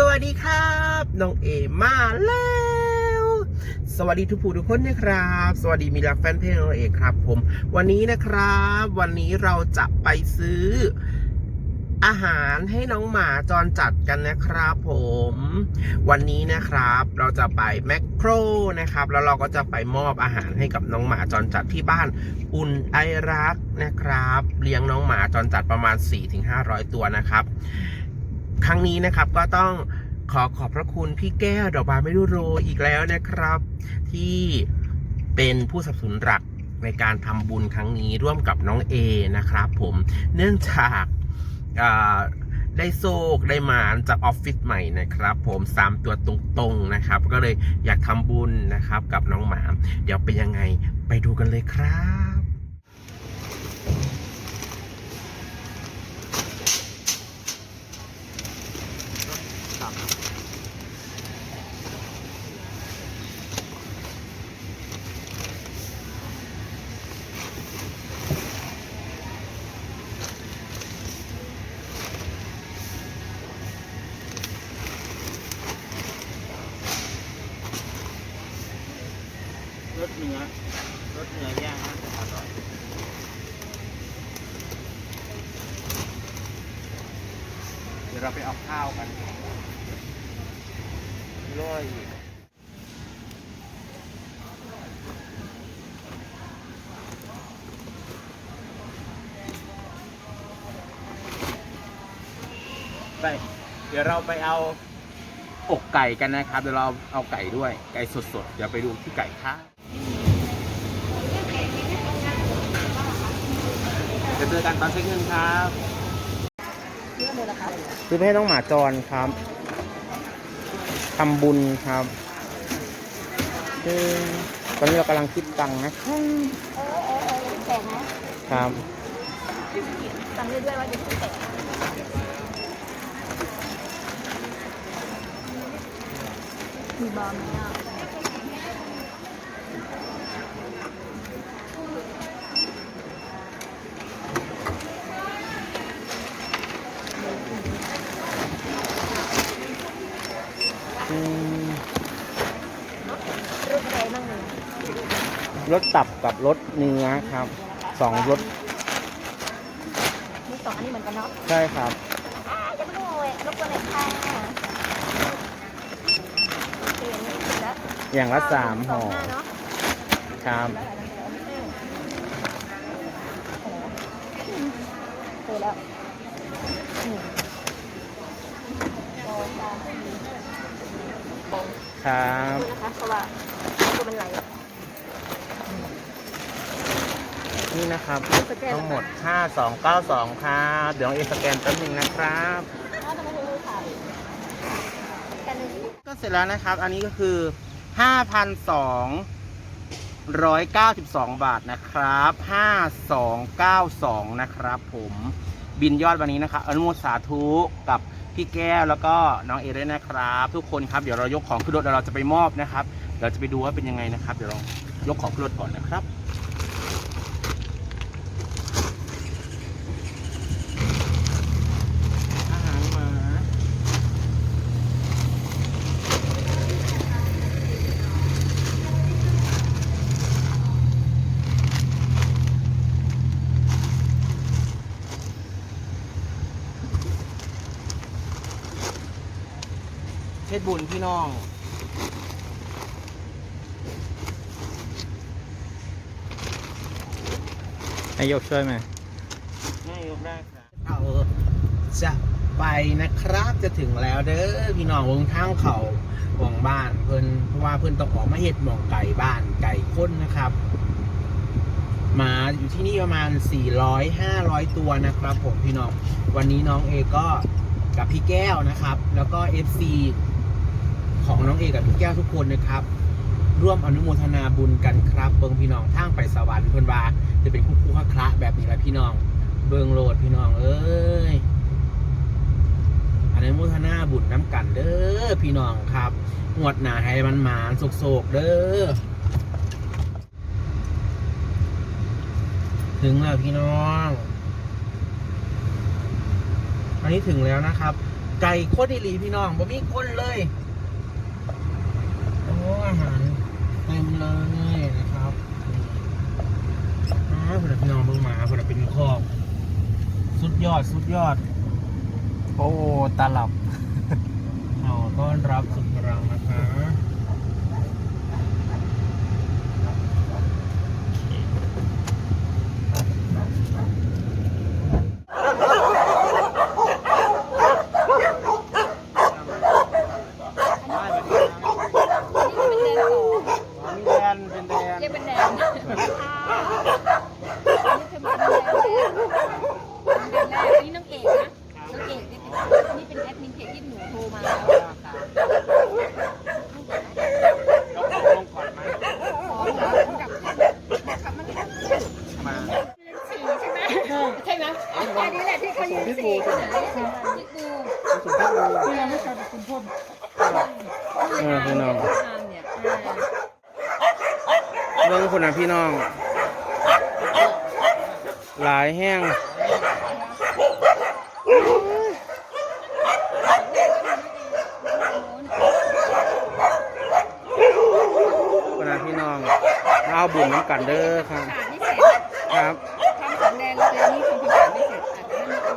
สวัสดีครับ น้องเอมาแล้ว สวัสดีทุกผู้ทุกคนนะครับ สวัสดีมีรักแฟนเพลงน้องเอครับ ผม วันนี้นะครับ วันนี้เราจะไปซื้ออาหารให้น้องหมาจรจัดกันนะครับ ผม วันนี้นะครับ เราจะไปแมคโครนะครับ แล้วเราก็จะไปมอบอาหารให้กับน้องหมาจรจัดที่บ้านอุ่นไอรักนะครับ เลี้ยงน้องหมาจรจัดประมาณ 4-500 ตัวนะครับ ครั้งนี้นะครับก็ต้องขอขอบพระคุณพี่แก้วดอกบานไม่รู้โรอีกแล้วนะครับ ที่เป็นผู้สนับสนุนหลักในการทำบุญครั้งนี้ร่วมกับน้องเอนะครับผมเนื่องจากได้โซกได้หมานจากออฟฟิศใหม่นะครับ ผมสามตัวตรงๆนะครับ ก็เลยอยากทำบุญนะครับกับน้องหมา เดี๋ยวเป็นยังไงไปดูกันเลยครับ รสเนื้อรสเนื้อย่างนะอร่อยเดี๋ยวเราไปเอาข้าวกันร่อยไปเดี๋ยวเราไปเอาอกไก่กันนะครับ เดี๋ยวเราเอาไก่ด้วย ไก่สดๆ เดี๋ยวไปดูที่ไก่ข้า เดี๋ยวเจอกันตอนเช็คเงินครับซื้อไปให้น้องหมาจรครับทำบุญครับซึ่งตอนนี้เรากำลังคิดตังค์นะครับเออเออเออแตกนะครับจำได้ด้วยว่าจะแตกมีบอลไหมอะ รสตับกับรสเนื้อครับสองรสมีสองอันนี้เหมือนกันเนาะใช่ครับอ่าจะไม่รู้เลยรบกวนหน่อยค่ะโอเคอันนี้เสร็จแล้วอย่างละสามห่อสงน้าเนาะครับเจอแล้วหนึ่งสองสามสี่ครับดูนะคะเพราะว่าตัวมั นไหลนี่นะครับสแกนทั้งหมด 5292ครับเดี๋ยวน้องเอสแกนแป๊บนึงนะครับอ้าวทำไมถึงรู้ถ่ายกันหนึ่งก็เสร็จแล้วนะครับ อันนี้ก็คือ 5,292 บาทนะครับ 5292 นะครับผมบินยอดวันนี้นะครับอนุโมทสาธุกับพี่แก้วแล้วก็น้องเอด้วยนะครับ ทุกคนครับเดี๋ยวเรายกของขึ้นรถแล้วเราจะไปมอบนะครับเดี๋ยวจะไปดูว่าเป็นยังไงนะครับ เดี๋ยวเรายกของขึ้นรถก่อนนะครับ อาหารหมา เพชร บุญพี่น้องนายกช่วยไหมนายกได้ครับเอาจะไปนะครับจะถึงแล้วเด้อพี่น้องวงทางเขาหวงบ้านเพิ่นเพราะว่าเพิ่นต้องออกมาเฮ็ดหมองไก่บ้านไก่ข้นนะครับหมาอยู่ที่นี่ประมาณ 400 500 ตัวนะครับ ผมพี่น้อง วันนี้น้องเอก็กับพี่แก้วนะครับ แล้วก็ FC ของ น้องเอกับพี่แก้วทุกคนนะครับ ร่วมอนุโมทนาบุญกันครับ เบิงพี่น้องทางไปสวรรค์เพิ่นว่าจะเป็นคู่คู่คละแบบนี้แหละพี่น้อง เบิงโลดพี่น้องเอ้ยอนุโมทนาบุญน้ำกันเด้อพี่น้องครับงวดหนาให้มันหมานโศกๆเด้อถึงแล้วพี่น้อง อันนี้ถึงแล้วนะครับ ไก่โคตรดีลีพี่น้องบ่มีคนเลย อ้อาหารเต็มเลยนะครับอ้าวคนละพี่น้องเบิ่งหมาคนละเป็นคอกสุดยอดสุดยอด โอ้ตาหลับเอาต้อนรับสุดพลังนะคะ นี่เป็นแดนสอง มีแดนเป็นแดน เรียกเป็นแดนค่ะนี่คือเป็นแดนแรกเป็นแดนแรกนี่น้องเอกนะน้องเอกนี่เป็นนี่เป็นแอดมินเพจที่หนูโทรมาแล้ว ยกลงก่อนไหม ขอกับกับมัน มา สีใช่ไหมใช่ไหมอันนี้แหละที่เขายืนสีขนาดนี้พิกบู เออพี่น้อง ทางเนี่ย เบิ่งค นน่ะพี่น้อง หลายแห้งคนน่ะพี่น้องมาเอาบุญน้ำกันเด้อครับขาดนี่เสร็จครับทำสองแดงเลยนี่ทำความสะอาดไม่เสร็จอาจจะไม่มีคน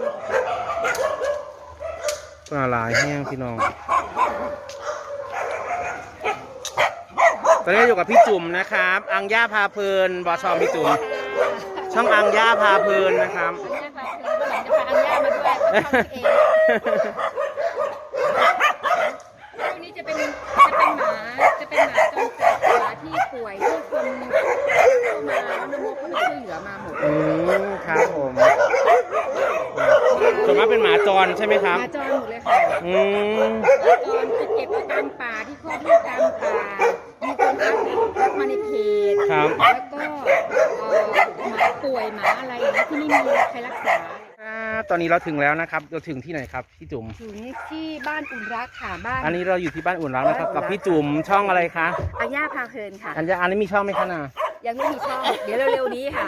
น่ะหลายแห้งพี่น้อง ตอ นนี้อยู่กับพี่จุ่มนะครับ อังย่าพาเพลินบอชอมพี่จุ่มช่องอังย่าพาเพลินนะครับอันนี้ค่ะคือวันหลังจะพาอัญญามาด้วยทำเองพวกนี้จะเป็นจะเป็นหมาจะเป็นหมาจรจัดหมาที่ป่วยที่คนเข้ามาแล้วนโมก็ช่วยเหลือมาหมดอืมครับผมส่วนมากเป็นหมาจรใช่ไหมครับหมาจรหมดเลยค่ะอืมหมาจรไปเก็บเอาตามป่าที่ครอบลูกตามป่ามีคนรับรับมาในเพจ ครับ แล้วก็เอ่อหมาป่วยหมาอะไรอย่างเงี้ยที่ไม่มีใครรักษาครับตอนนี้เราถึงแล้วนะครับเราถึงที่ไหนครับพี่จุ๋มถึงที่บ้านอุ่นรักค่ะบ้านอันนี้เราอยู่ที่บ้านอุ่นรักนะครับ กับพี่จุ๋มช่องอะไรคะ อาญาพาเพลินค่ะ อันยาอันนี้มีช่องไหมคะน่ะ ยังไม่มีช่องเดี๋ยวเร็วๆนี้ค่ะ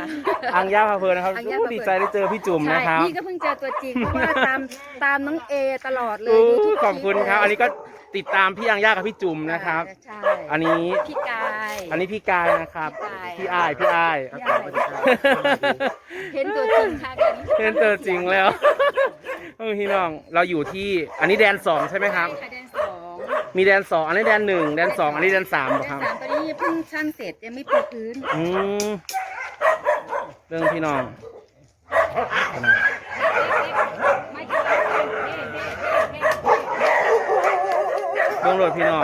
อังย่าพาเพลินนะครับอังย่าโอ้พาเพลิน ดีใจได้เจอพี่จุ๋มใช่นะครับนี่ก็เพิ่งเจอตัวจริงเพราะว่าตามตามน้องเอตลอดเลยอู้ดูทุกขอบคุณครับ อันนี้ก็ติดตามพี่อังย่ากับพี่จุ๋มนะครับ ใช่อันนี้ พี่กาย อันนี้พี่กายนะครับ พี่พี่กาอ้าย ยพี่อ้าย พี่อ้าย เห็นตัวจริงค่ะกันเห็นตัวจริงแล้วเออพี่น้อง เราอยู่ที่ อันนี้แดนสองใช่ไหมครับ ใช่ค่ะแดนสอง มีแดนสองอันนี้แดนหนึ่งแดนสองอันนี้แดนสามเหรอแดคนรับ สามตอนนี้เพิ่งช่างเสร็จยังไม่ปูพื้นอืมเรื่องพี่น้องไม่ใช่เฮ้เฮ้เฮ้เฮ้เรื่องรถพี่น้อง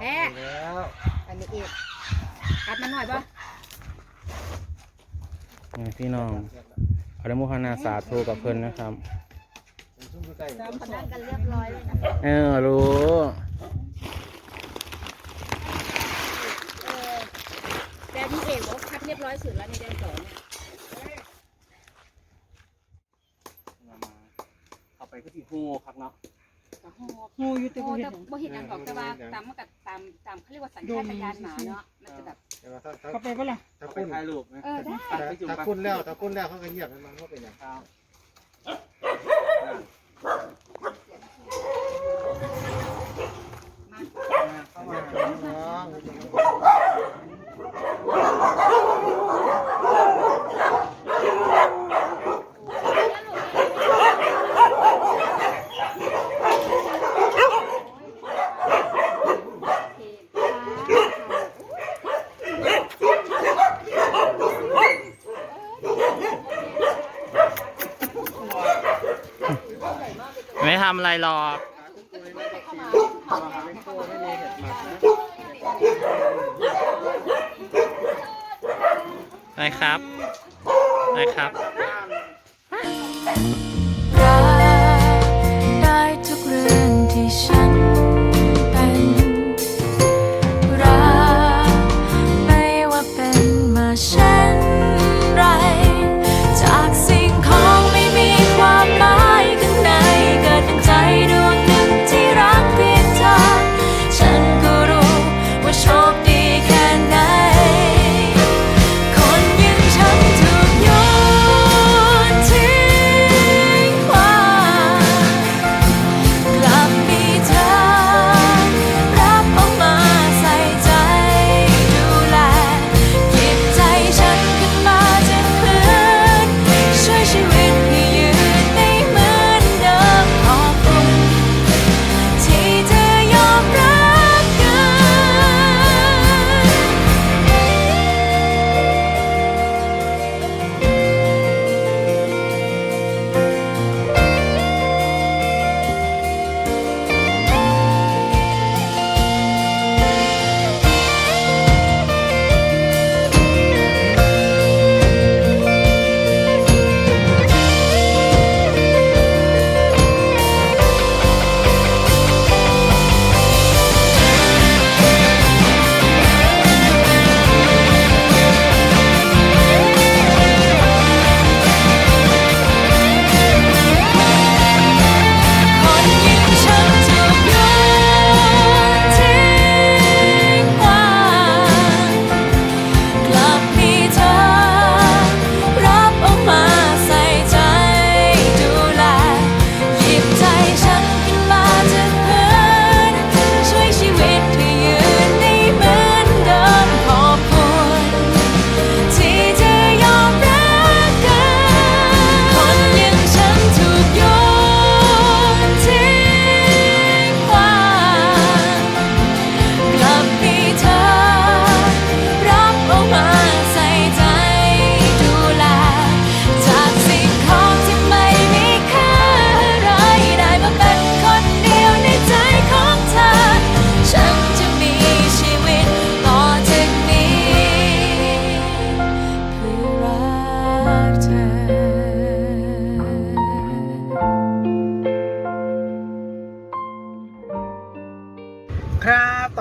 แม่อันนี้อีกกัดมันหน่อยป่ะนี่พี่น้องอนุโมทนาสาธุกับเพิ่นนะครับ ซ้อมพนักกันเรียบร้อยเลยนะเออรู้เออแต่นี่เอกบอกคัดเรียบร้อยสุดแล้วในแดนสองเนี่ยเอาไปก็ที่โฮครับเนาะงูอยู่ตัวแต่บ่เห็นอันบอกแต่ว่าตามมันกับตามตามเขาเรียกว่าสัญชาตญาณหมาเนาะมันจะแบบเข้าไปปะล่ะเอาไปถ่ายรูปไหมเออได้ไปจุ่มถ้าคุณแล้วถ้าคุณแล้วเขาก็เงียบให้มันเขาเป็นอย่างครับ มา เข้ามา น้อง ไม่ทำอะไรหรอกนะครับนะครับ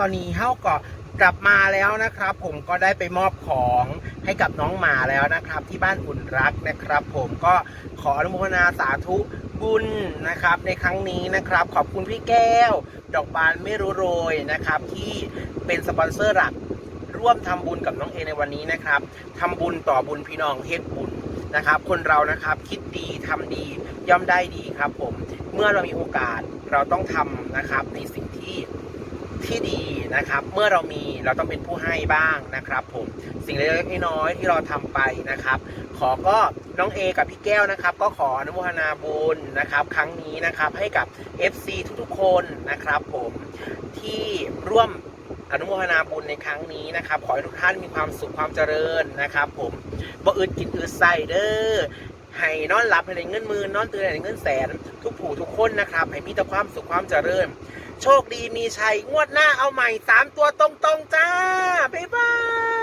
อนนี้เฮาก็กลับมาแล้วนะครับ ผมก็ได้ไปมอบของให้กับน้องหมาแล้วนะครับ ที่บ้านอุ่นรักนะครับ ผมก็ขออนุโมทนาสาธุบุญนะครับ ในครั้งนี้นะครับ ขอบคุณพี่แก้ว ดอกบานไม่รู้โรยนะครับ ที่เป็นสปอนเซอร์หลักร่วมทำบุญกับน้องเอในวันนี้นะครับทำบุญต่อบุญพี่น้องเฮ็ดบุญนะครับ คนเรานะครับคิดดีทำดีย่อมได้ดีครับ ผมเมื่อเรามีโอกาสเราต้องทำนะครับในสิ่งที่ ที่ดีนะครับ เมื่อเรามีเราต้องเป็นผู้ให้บ้างนะครับผมสิ่งเล็กๆน้อยๆที่เราทำไปนะครับ ขอก็น้องเอกับพี่แก้วนะครับ ก็ขออนุโมทนาบุญนะครับ ครั้งนี้นะครับให้กับ FC ทุกๆคนนะครับ ผมที่ร่วมอนุโมทนาบุญในครั้งนี้นะครับ ขอให้ทุกท่านมีความสุขความเจริญนะครับ ผมบ่อึดกินอึดใส่เด้อให้นอนหลับให้ได้เงินหมื่นนอนตื่นให้ได้เงินแสน ทุกผู้ทุกคนนะครับให้มีแต่ความสุขความเจริญ โชคดีมีชัย งวดหน้าเอาใหม่สามตัวตรงๆจ้า บ๊ายบาย